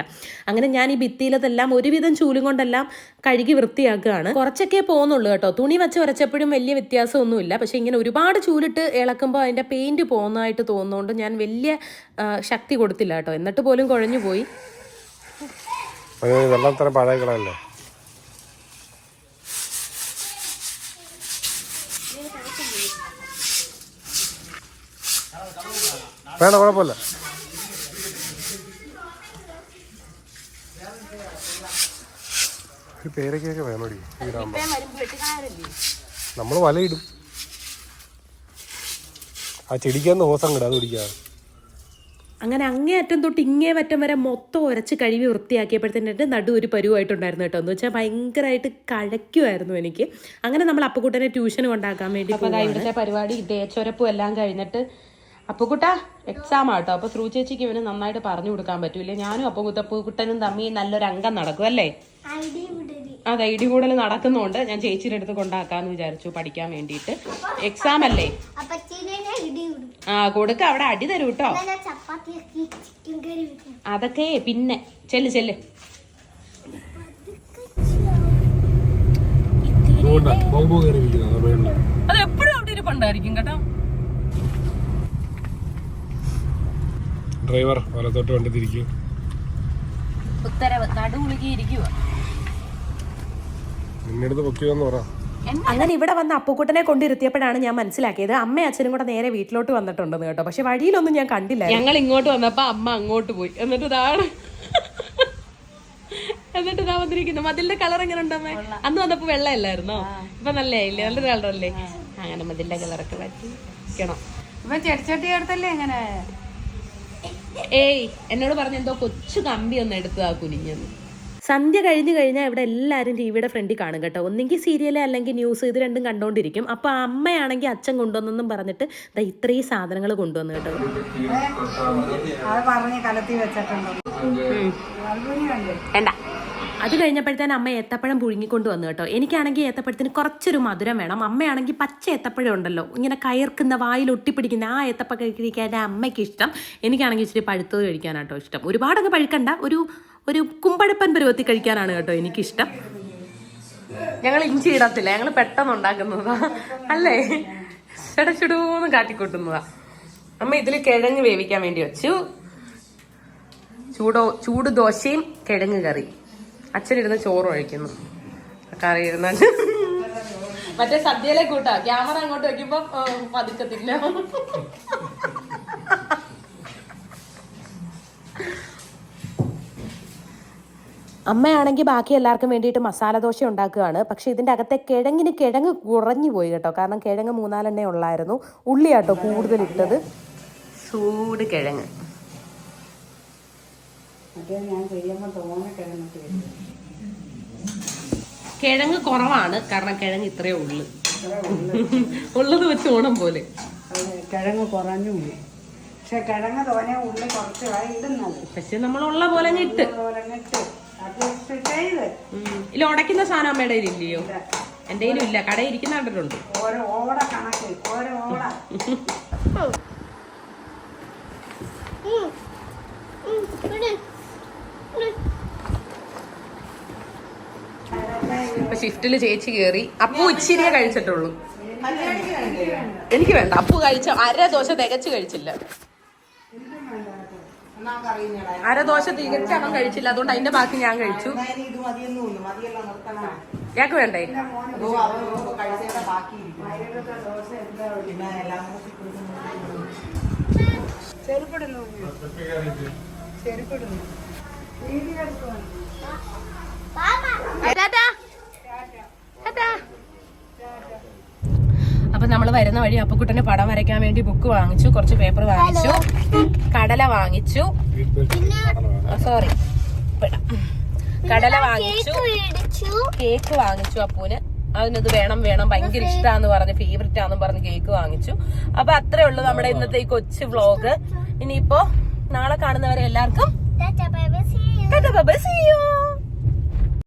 Speaker 1: അങ്ങനെ ഞാൻ ഈ ഭിത്തിയിലതെല്ലാം ഒരുവിധം ചൂലും കൊണ്ടെല്ലാം കഴുകി വൃത്തിയാക്കുകയാണ്. കുറച്ചൊക്കെ പോകുന്നുള്ളൂ കേട്ടോ. തുണി വെച്ച് വരച്ചപ്പോഴും വലിയ വ്യത്യാസമൊന്നുമില്ല. പക്ഷേ ഇങ്ങനെ ഒരുപാട് ചൂലിട്ട് ഇളക്കുമ്പോൾ അതിന്റെ പെയിന്റ് പോകുന്നതായിട്ട് തോന്നുന്നതുകൊണ്ട് ഞാൻ വലിയ ശക്തി കൊടുത്തില്ല കേട്ടോ. എന്നിട്ട് പോലും കുഴഞ്ഞു പോയി
Speaker 7: അത് വെള്ളം തരം പാഴായി കളയല്ലേ വേണ്ട കുഴപ്പമില്ല. ഒരു പേരക്കൊക്കെ വേണോടി നമ്മൾ വലയിടും. ആ ചെടിക്കാന്ന് ഹോസം കിട അത് പിടിക്കാ.
Speaker 1: അങ്ങനെ അങ്ങേ അറ്റം തൊട്ട് ഇങ്ങേ വറ്റം വരെ മൊത്തം ഉരച്ച് കഴുകി വൃത്തിയാക്കിയപ്പോഴത്തേനായിട്ട് നടു ഒരു പരുവായിട്ടുണ്ടായിരുന്നു കേട്ടോ. എന്ന് വെച്ചാൽ ഭയങ്കരമായിട്ട് കഴയ്ക്കുമായിരുന്നു എനിക്ക്. അങ്ങനെ നമ്മൾ അപ്പക്കൂട്ടനെ ട്യൂഷൻ കൊണ്ടാക്കാൻ വേണ്ടി ഇവിടുത്തെ പരിപാടി തേച്ചൊരപ്പും എല്ലാം കഴിഞ്ഞിട്ട് അപ്പുക്കുട്ട എക്സാം ആട്ടോ അപ്പോൾ ത്രൂ ചേച്ചിക്ക് ഇവന് നന്നായിട്ട് പറഞ്ഞു കൊടുക്കാൻ പറ്റൂലേ ഞാനും അപ്പുക്കുട്ട അപ്പുക്കുട്ടനും തമ്മി നല്ലൊരു അംഗം നടക്കും അല്ലേ?
Speaker 2: ഐഡി ഇടി
Speaker 1: അതെ ഇടികൂടൽ നടക്കുന്നോണ്ട് ഞാൻ ചേച്ചിയുടെ അടുത്ത് കൊണ്ടാക്കാന്ന് വിചാരിച്ചു പഠിക്കാൻ വേണ്ടിയിട്ട്. എക്സാം അല്ലേ?
Speaker 3: ആ കൊടുക്ക. അവിടെ അടി തരൂ കേട്ടോ
Speaker 2: ഞാൻ ചപ്പാത്തി ചിക്കൻ കറി വെക്കും
Speaker 3: അതൊക്കെ പിന്നെ. ചെല്ല് ചെല്ല്. അത് എപ്പോഴും അവിടെ ഇരിപ്പുണ്ടായിരിക്കും കേട്ടോ.
Speaker 7: ഡ്രൈവർ വലത്തോട്ട് വണ്ടി തിരിക്കും.
Speaker 3: ഉത്തരവ്
Speaker 7: നിന്നെടുത്ത് പൊക്കിയോന്ന് പറ.
Speaker 3: അങ്ങനെ ഇവിടെ വന്ന അപ്പുക്കുട്ടനെ കൊണ്ടിരുത്തിയപ്പോഴാണ് ഞാൻ മനസ്സിലാക്കിയത്. അമ്മയും അച്ഛനും കൂടെ നേരെ വീട്ടിലോട്ട് വന്നിട്ടുണ്ടെന്ന് കേട്ടോ. പക്ഷെ വഴിയിലൊന്നും ഞാൻ കണ്ടില്ല ഞങ്ങൾ ഇങ്ങോട്ട് വന്നപ്പോ അമ്മ അങ്ങോട്ട് പോയി. എന്നിട്ട് ഇതാണ് എന്നിട്ട് ഇതാ വന്നിരിക്കുന്നു. മതിലിന്റെ കളർ എങ്ങനെ ഉണ്ടമ്മേ അന്ന് വന്നപ്പോ വെള്ളമല്ലായിരുന്നോ ഇപ്പൊ നല്ല നല്ലൊരു അല്ലേ? അങ്ങനെ മതിലിന്റെ കളറൊക്കെ പറ്റി
Speaker 4: ഇപ്പൊ ചെടിച്ചട്ടി എടുത്തല്ലേ എങ്ങനെ
Speaker 3: ഏയ് എന്നോട് പറഞ്ഞ എന്തോ കൊച്ചു കമ്പി ഒന്ന് എടുത്തതാ കുനിഞ്ഞെന്ന്. സന്ധ്യ കഴിഞ്ഞു കഴിഞ്ഞാൽ ഇവിടെ എല്ലാവരും ടി വിയുടെ ഫ്രണ്ടിൽ കാണും കേട്ടോ. ഒന്നെങ്കിൽ സീരിയൽ അല്ലെങ്കിൽ ന്യൂസ് ഇത് രണ്ടും കണ്ടോണ്ടിരിക്കും. അപ്പൊ അമ്മയാണെങ്കിൽ അച്ഛൻ കൊണ്ടുവന്നെന്നും പറഞ്ഞിട്ട് ദാ ഇത്രയും സാധനങ്ങൾ കൊണ്ടുവന്നു കേട്ടോ.
Speaker 4: അത് പറഞ്ഞ് കലത്തി വെച്ചിട്ടുണ്ടോ. അൽബുനിയുണ്ട്
Speaker 3: വേണ്ട. അത് കഴിഞ്ഞപ്പോഴത്തേന് അമ്മ ഏത്തപ്പഴം പുഴുങ്ങിക്കൊണ്ട് വന്നു കേട്ടോ. എനിക്കാണെങ്കിൽ ഏത്തപ്പഴത്തിന് കുറച്ചൊരു മധുരം വേണം. അമ്മയാണെങ്കിൽ പച്ച ഏത്തപ്പഴം ഉണ്ടല്ലോ. ഇങ്ങനെ കയർക്കുന്ന വായിൽ ഒട്ടിപ്പിടിക്കുന്ന ആ ഏത്തപ്പഴം കഴിക്കാൻ അമ്മയ്ക്ക് ഇഷ്ടം. എനിക്കാണെങ്കിൽ ഇച്ചിരി പഴുത്തത് കഴിക്കാനാട്ടോ ഇഷ്ടം. ഒരുപാടങ്ങ് പഴുക്കണ്ട. ഒരു ഒരു കുമ്പഴപ്പൻ പരുവത്തി കഴിക്കാനാണ് കേട്ടോ എനിക്കിഷ്ടം. ഞങ്ങൾ ഇഞ്ചി ഇടത്തില്ല. ഞങ്ങൾ പെട്ടെന്ന് ഉണ്ടാക്കുന്നതാ. അല്ലേ? ചടച്ചുടൂന്ന് കാട്ടിക്കൂട്ടുന്നതാ. അമ്മ ഇതിൽ കിഴങ്ങ് വേവിക്കാൻ വേണ്ടി വെച്ചു. ചൂടോ ചൂട് ദോശയും കിഴങ്ങ് കറി അച്ഛനിരുന്ന് ചോറ് കഴിക്കുന്നു. കറി ഇരുന്ന മറ്റേ സദ്യയിലെ കൂട്ടാ. ക്യാമറ അങ്ങോട്ട് വെക്കുമ്പോ പതുക്കത്തില്ല. അമ്മയാണെങ്കിൽ ബാക്കി എല്ലാവർക്കും വേണ്ടിയിട്ട് മസാല ദോശ ഉണ്ടാക്കുകയാണ്. പക്ഷേ ഇതിന്റെ അകത്തെ കിഴങ്ങിന് കിഴങ്ങ് കുറഞ്ഞു പോയി കേട്ടോ. കാരണം കിഴങ്ങ് മൂന്നാലെണ്ണേ ഉള്ളായിരുന്നു. ഉള്ളിയാട്ടോ കൂടുതലിട്ടത് ചൂട് കിഴങ്ങ്.
Speaker 4: മറ്റേ ഞാൻ ചെയ്യുമ്പോൾ തോന്നെ കിഴങ്ങിട്ട്
Speaker 3: കിഴങ്ങ് കുറവാണ് കാരണം കിഴങ്ങ് ഇത്രയേ ഉള്ളു ഉള്ളത് വെച്ച് ഓണം പോലെ
Speaker 4: അത് കിഴങ്ങ് കുറഞ്ഞു പക്ഷെ കിഴങ്ങ് തോനെ ഉള്ളി കുറച്ച് ഇടുന്നത്
Speaker 3: പക്ഷെ ഉള്ള പോലെ ഇട്ട്
Speaker 4: ഓരങ്ങിട്ട് അത് ചെയ്ത്
Speaker 3: ഉം. ഇല്ല ഉടയ്ക്കുന്ന സാധനം അമ്മയുടെ ഇല്ലയോ എന്റെ കയ്യിലും ഇല്ല കടയിൽ ഇരിക്കുന്ന കണ്ടിട്ടുണ്ട്
Speaker 4: ഓരോ ഓട
Speaker 3: ഇപ്പൊ ഷിഫ്റ്റിൽ ചേച്ചി കേറി. അപ്പു ഇച്ചിരിയെ കഴിച്ചിട്ടുള്ളൂ. എനിക്ക് വേണ്ട. അപ്പു കഴിച്ച അര ദോശ തികച്ച് കഴിച്ചില്ല. അര ദോശ തികച്ച് അവൻ കഴിച്ചില്ല. അതുകൊണ്ട് അതിന്റെ ബാക്കി ഞാൻ കഴിച്ചു. ഞങ്ങൾക്ക് വേണ്ടേ?
Speaker 5: ഓ അവർ
Speaker 3: അപ്പൊ നമ്മൾ വരുന്ന വഴി അപ്പുക്കുട്ടനെ പടം വരയ്ക്കാൻ വേണ്ടി ബുക്ക് വാങ്ങിച്ചു കുറച്ച് പേപ്പർ വാങ്ങിച്ചു കടല വാങ്ങിച്ചു. സോറി കടല വാങ്ങിച്ചു. കേക്ക് വാങ്ങിച്ചു അപ്പൂന്. അതിനത് വേണം വേണം ഭയങ്കര ഇഷ്ടാന്ന് പറഞ്ഞ് ഫേവററ്റ് ആന്ന് പറഞ്ഞ് കേക്ക് വാങ്ങിച്ചു. അപ്പൊ അത്രേ ഉള്ളൂ നമ്മുടെ ഇന്നത്തെ ഈ കൊച്ചു വ്ളോഗ് ഇനിയിപ്പോ നാളെ കാണുന്നവരെ എല്ലാവർക്കും Dah dapat bye-bye. See you.